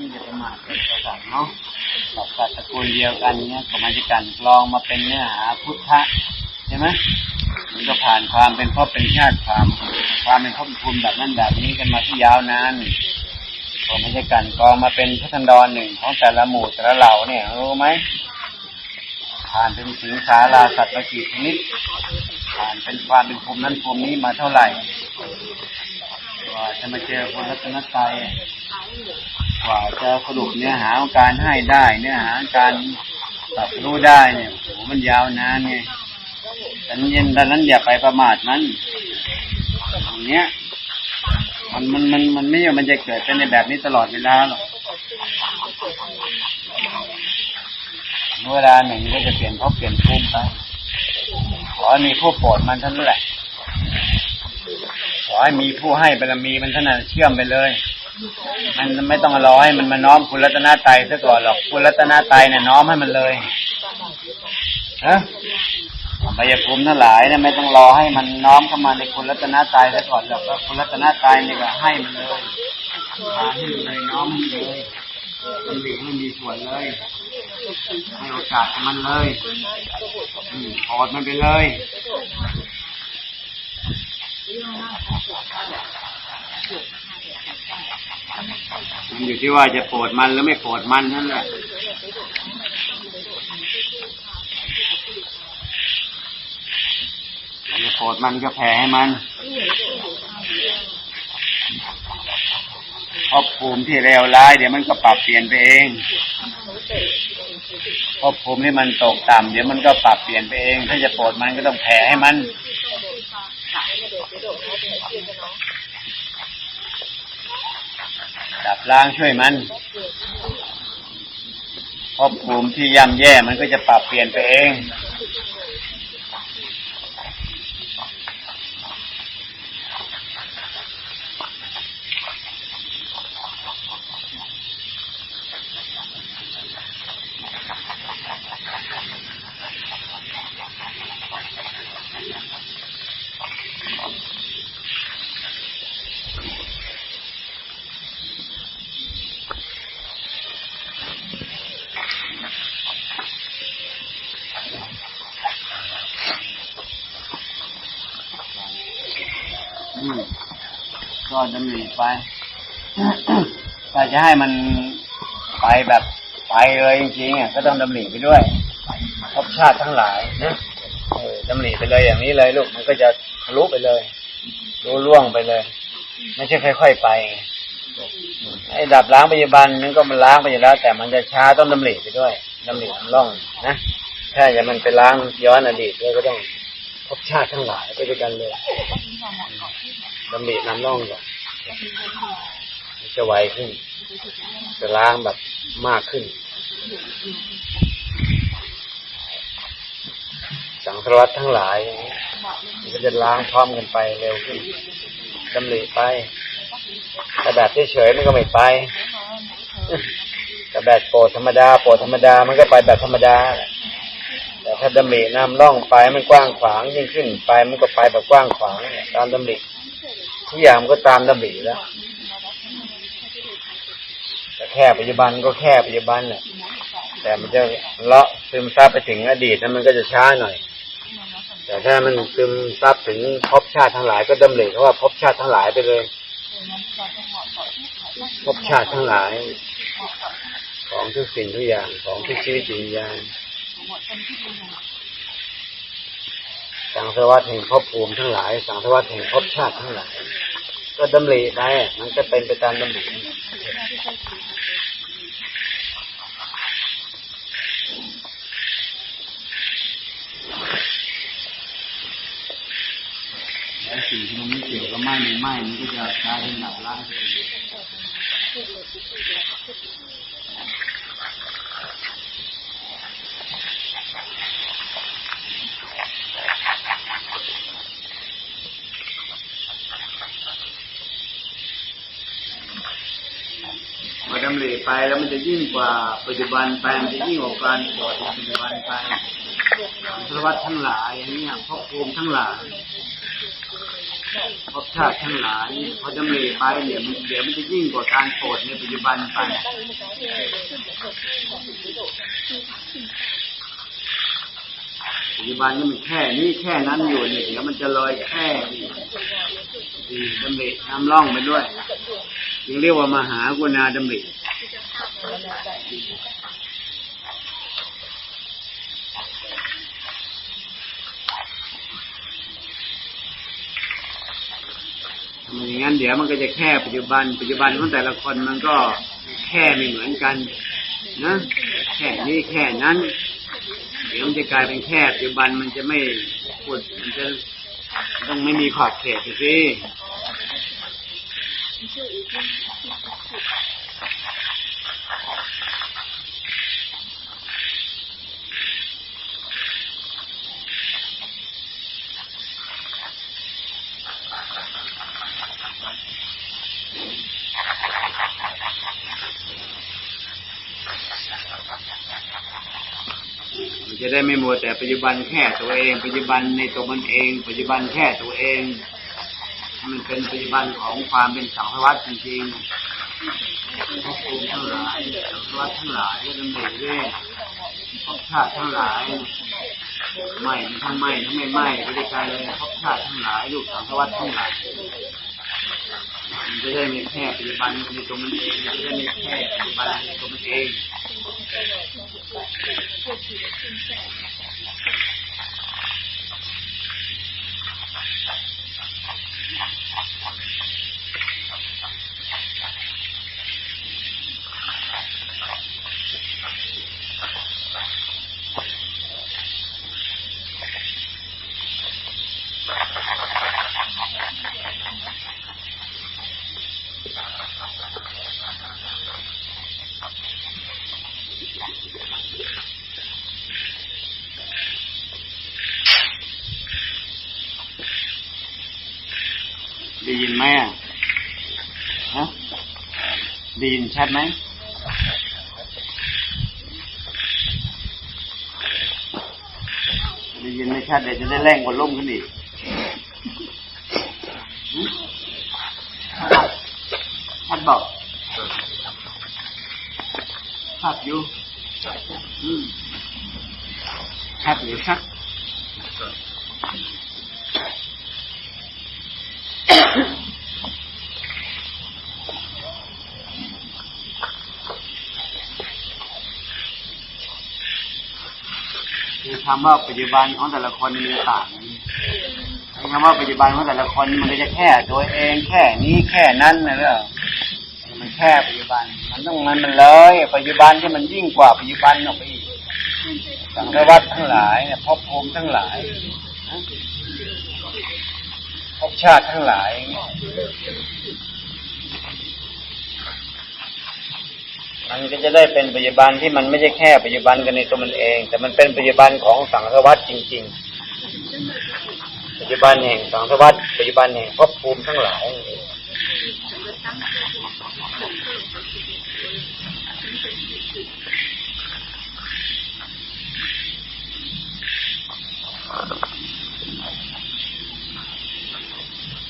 ที่จะประมาทเป็นประสังเนาะกับสัตว์ตระกูลเดียวกันเนี้ยก็มาจะกันกรองมาเป็นเนื้อหาพุทธะใช่ไหมมันก็ผ่านความเป็นพ่อเป็นชาติความความเป็นพ่อเป็นภูมิแบบนั้นแบบนี้กันมาที่ยาวนานก็มาจะกันกรองมาเป็นพัฒนดรหนึ่งของแต่ละหมู่แต่ละเหล่าเนี่ยรู้ไหมผ่านเป็นสิงสาราสัตว์ละกี่ชนิดผ่านเป็นความเป็นภูมินั้นภูมินี้มาเท่าไหร่กว่าจะมาเจอคนรัตนตรัย ว่าจะสรุปเนื้อหาของการให้ได้ เนื้อหาการตัดรู้ได้เนี่ยโหมันยาวนานไงแต่เย็นดังนั้นอย่าไปประมาทมันอย่างเนี้ยมันมันมันมันไม่ใช่มันจะเกิดเป็นในแบบนี้ตลอดเวลาหรอกเวลาหนึ่งก็จะเปลี่ยนเพราะเปลี่ยนภูมิไปขอให้มีผู้โปรดมันท่านั้นแหละขอให้มีผู้ให้บารมีมันท่านั้นเชื่อมไปเลย มันไม่ต้องรอให้มันมาน้อมคุณรัตนาไตรซะก่อนหรอกคุณรัตนาไตรเนี่ยน้อมให้มันเลยฮะอบายภูมิทั้งหลายเนี่ยไม่ต้องรอให้มันน้อมเข้ามาในคุณรัตนาไตรซะก่อนหรอกก็คุณรัตนาไตรเนี่ยก็ให้มันเลยมาให้มันเลยน้อมมันเลยมันหลีกไม่มีส่วนเลยให้โอกาสกับมันเลยอืมอดมันไปเลย มันอยู่ที่ว่าจะโปรดมันหรือไม่โปรดมันนั่นแหละจะโปรดมันก็แผ่ให้มันภพภูมิที่เลวร้ายเดี๋ยวมันก็ปรับเปลี่ยนไปเองภพภูมิที่มันตกต่ำเดี๋ยวมันก็ปรับเปลี่ยนไปเอง ถ้าจะโปรดมันก็ต้องแผ่ให้มัน ดับล้างช่วยมันภพภูมิที่ย่ำแย่มันก็จะปรับเปลี่ยนไปเอง อืม ก็ดำริไปถ้าจะให้มันไปแบบไปเลยจริงๆอะก็ต้องดำริไปด้วยภพชาติทั้งหลายนะเออดำริไปเลยอย่างนี้เลยลูกมันก็จะทะลุไปเลย รู้ล่วงไปเลย ไม่ใช่ค่อย ๆ ไปไงไอ้ดับล้างปัจจุบันมันก็มันล้างไปอยู่แล้ว แต่มันจะช้าต้องดำริไปด้วยดำรินำร่องนะถ้าอย่ามันไปล้างย้อนอดีตด้วยก็ต้องภพชาติทั้งหลายไปด้วยกันเลย ดำรินำร่องก่อนจะไวขึ้น จะล้างแบบมากขึ้น สังสารวัตทั้งหลายมันก็จะล้างพร้อมกันไปเร็วขึ้นดำริไปแต่แบบเฉยๆมันก็ไม่ไปแต่แบบโปรธรรมดาโปรธรรมดามันก็ไปแบบธรรมดาแต่ถ้าดำรินำร่องไปมันกว้างขวางยิ่งขึ้น ไปมันก็ไปแบบกว้างขวางตามดำริ ทุกอย่างมันก็ตามดำริแล้วแต่แค่ปัจจุบันก็แค่ปัจจุบันแหละแต่มันจะเลาะซึมซับไปถึงอดีตนั้นมันก็จะช้าหน่อย แต่ถ้ามันซึมซับถึงภพชาติทั้งหลายก็ดำริเขาว่าภพชาติทั้งหลายไปเลยภพชาติทั้งหลาย ของทุกสิ่งทุกอย่างของทุกชีวิตจิตวิญญาณ สังสารวัฏแห่งภพภูมิทั้งหลาย สังสารวัฏแห่งภพชาติทั้งหลาย ก็ดำริไปมันก็เป็นไปตามดำริแล้วสิ่งที่มันไม่เกี่ยวกับไม้หรือไม้มันก็จะกลายเป็นดับล้าง ไปแล้วมันจะยิ่งกว่าปัจจุบันไปมันจะยิ่งกว่าการปล่อยปัจจุบันไปสารวัตทั้งหลายอย่างนี้ภพภูมิทั้งหลายภพชาติทั้งหลายพอดำริไปเนี่ยมันเดี๋ยวมันจะยิ่งกว่าการโปรดในปัจจุบันไปปัจจุบันนี่มันแค่นี้แค่นั้นอยู่เนี่ยเดี๋ยวมันจะลอยแค่นี้อืมดำรินำล่องไปด้วยยังเรียกว่ามหากุณาดำริ ทำอย่างนั้นเดี๋ยวมันก็จะแค่ปัจจุบัน ปัจจุบันของแต่ละคนมันก็แค่ไม่เหมือนกันนะแค่นี้แค่นั้น เดี๋ยวมันจะกลายเป็นแค่ปัจจุบันมันจะไม่พูดมันจะต้องไม่มีขอบเขตสิ จะได้ไม่มัวแต่ปัจจุบันแค่ตัวเอง ปัจจุบันในตัวมันเอง ปัจจุบันแค่ตัวเอง มันเป็นปัจจุบันของความเป็นสังสารวัฏจริงๆ มทั้งหลายสารวัฏทั้งหลายดำเนินเรื่องภพชาติทั้งหลายไม่ทั้งไม่ทั้งไม่ไม่ไปด้วยกันเลยภพชาติทั้งหลายลูกสังสารวัฏทั้งหลายมันจะได้ม่แค่ปัจจุบันในตัวมันเองมันจะได้ม่แค่ปัจจุบันในตัวมันเอง ยินไหมอะฮะได้ยินชัดไหมได้ยินไม่ชัดเดี๋ยวจะได้แรงกว่าล่มขึ้นอีกชัดบอกชัดอยู่ชัดหรือชัด คือคำว่าปัจจุบันของแต่ละคนมันต่างกันคำว่าปัจจุบันของแต่ละคนมันก็จะแค่ตัวเองแค่นี้แค่นั้นนะเนอะมันแค่ปัจจุบัน มันต้องมันมันเลย ปัจจุบันที่มันยิ่งกว่าปัจจุบันออกไปอีกสังวัฏทั้งหลายเนี่ยภพภูมิทั้งหลาย ภพชาติทั้งหลายมันก็จะได้เป็นปัจจุบันที่มันไม่ใช่แค่ปัจจุบันกันในตัวมันเอง แต่มันเป็นปัจจุบันของสังสวัตจริง ๆ ปัจจุบันแห่งสังสวัตปัจจุบันแห่งภพภูมิทั้งหลาย